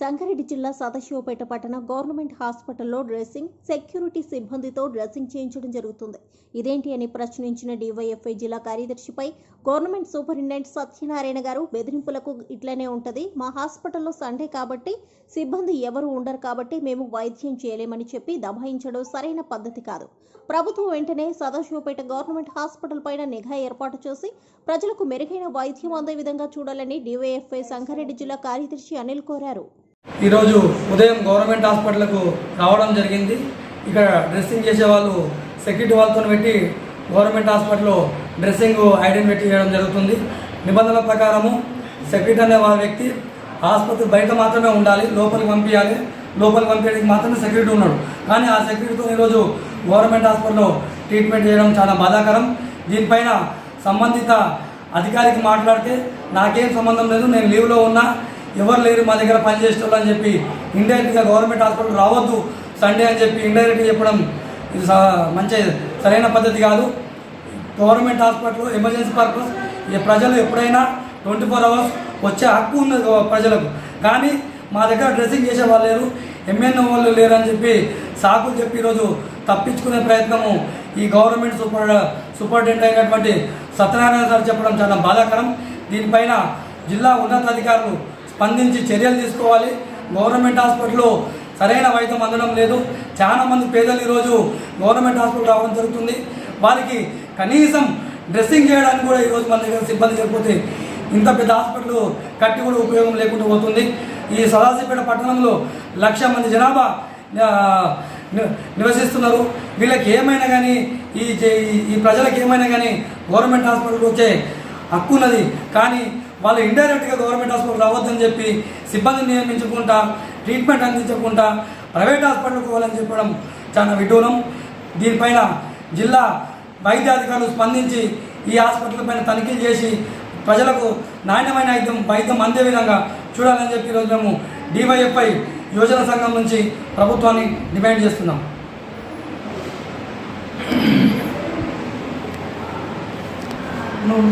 సంగారెడ్డి జిల్లా సదాశివపేట పట్టణ గవర్నమెంట్ హాస్పిటల్లో డ్రెస్సింగ్ సెక్యూరిటీ సిబ్బందితో డ్రెస్సింగ్ చేయించడం జరుగుతుంది. ఇదేంటి అని ప్రశ్నించిన డివైఎఫ్ఐ జిల్లా కార్యదర్శిపై గవర్నమెంట్ సూపరింటెండెంట్ సత్యనారాయణ గారు బెదిరింపులకు ఇట్లనే ఉంటుంది. మా హాస్పిటల్లో సండే కాబట్టి సిబ్బంది ఎవరు ఉండరు కాబట్టి మేము వైద్యం చేయలేమని చెప్పి దబాయించడం సరైన పద్ధతి కాదు. ప్రభుత్వం వెంటనే సదాశివపేట గవర్నమెంట్ హాస్పిటల్ పైన నిఘా ఏర్పాటు చేసి ప్రజలకు మెరుగైన వైద్యం అందే విధంగా చూడాలని డివైఎఫ్ఐ సంగారెడ్డి జిల్లా కార్యదర్శి అనిల్ కోరారు. ఈరోజు ఉదయం గవర్నమెంట్ హాస్పిటల్కు రావడం జరిగింది. ఇక్కడ డ్రెస్సింగ్ చేసే వాళ్ళు సెక్యూరిటీ వాళ్ళతో పెట్టి గవర్నమెంట్ హాస్పిటల్లో డ్రెస్సింగ్ ఐడెంటిఫై చేయడం జరుగుతుంది. నిబంధనల ప్రకారము సెక్యూరిటీ అనే వాళ్ళ వ్యక్తి ఆసుపత్రి బయట మాత్రమే ఉండాలి లోపలికి పంపించాలి లోపలికి పంపించడానికి మాత్రమే సెక్యూరిటీ ఉన్నాడు. కానీ ఆ సెక్యూరిటీతో ఈరోజు గవర్నమెంట్ హాస్పిటల్లో ట్రీట్మెంట్ చేయడం చాలా బాధాకరం. దీనిపైన సంబంధిత అధికారికి మాట్లాడితే నాకేం సంబంధం లేదు నేను లీవ్లో ఉన్నా. ఎవరు లేరు మా దగ్గర పనిచేసే వాళ్ళు అని చెప్పి ఇండైరెక్ట్గా గవర్నమెంట్ హాస్పిటల్ రావద్దు సండే అని చెప్పి ఇండైరెక్ట్గా చెప్పడం ఇది స- మంచి సరైన పద్ధతి కాదు. గవర్నమెంట్ హాస్పిటల్ ఎమర్జెన్సీ పర్పస్ ఈ ప్రజలు ఎప్పుడైనా ట్వంటీ ఫోర్ అవర్స్ వచ్చే హక్కు ఉన్నది ప్రజలకు. కానీ మా దగ్గర డ్రెస్సింగ్ చేసే వాళ్ళు లేరు ఎంఎన్ఓ వాళ్ళు లేరు అని చెప్పి సాకులు చెప్పి ఈరోజు తప్పించుకునే ప్రయత్నము ఈ గవర్నమెంట్ సూపర్ సూపరింటెండెంట్ అయినటువంటి సత్యనారాయణ సార్ చెప్పడం చాలా బాధాకరం. దీనిపైన జిల్లా ఉన్నతాధికారులు స్పందించి చర్యలు తీసుకోవాలి. గవర్నమెంట్ హాస్పిటల్లో సరైన వైద్యం అందడం లేదు. చాలామంది పేదలు ఈరోజు గవర్నమెంట్ హాస్పిటల్ రావడం జరుగుతుంది. వారికి కనీసం డ్రెస్సింగ్ చేయడానికి కూడా ఈరోజు మన దగ్గర సిబ్బంది లేకపోతే ఇంత పెద్ద హాస్పిటల్ కట్టి కూడా ఉపయోగం లేకుండా పోతుంది. ఈ సదాశివపేట పట్టణంలో లక్ష మంది జనాభా ని- నివసిస్తున్నారు. వీళ్ళకి ఏమైనా కానీ ఈ ఈ- ఈ ప్రజలకు ఏమైనా కానీ గవర్నమెంట్ హాస్పిటల్కి వచ్చే హక్కు ఉన్నది. కానీ వాళ్ళు ఇండైరెక్ట్గా గవర్నమెంట్ హాస్పిటల్ రావద్దని చెప్పి సిబ్బందిని నియమించకుండా ట్రీట్మెంట్ అందించకుండా ప్రైవేట్ హాస్పిటల్కి పోవాలని చెప్పడం చాలా విడ్డూరం. దీనిపైన జిల్లా వైద్యాధికారులు స్పందించి ఈ హాస్పిటల్ పైన తనిఖీలు చేసి ప్రజలకు నాణ్యమైన వైద్యం వైద్యం అందే విధంగా చూడాలని చెప్పి ఈరోజు మేము డివైఎఫ్ఐ యోజన సంఘం నుంచి ప్రభుత్వాన్ని డిమాండ్ చేస్తున్నాం. నువ్వు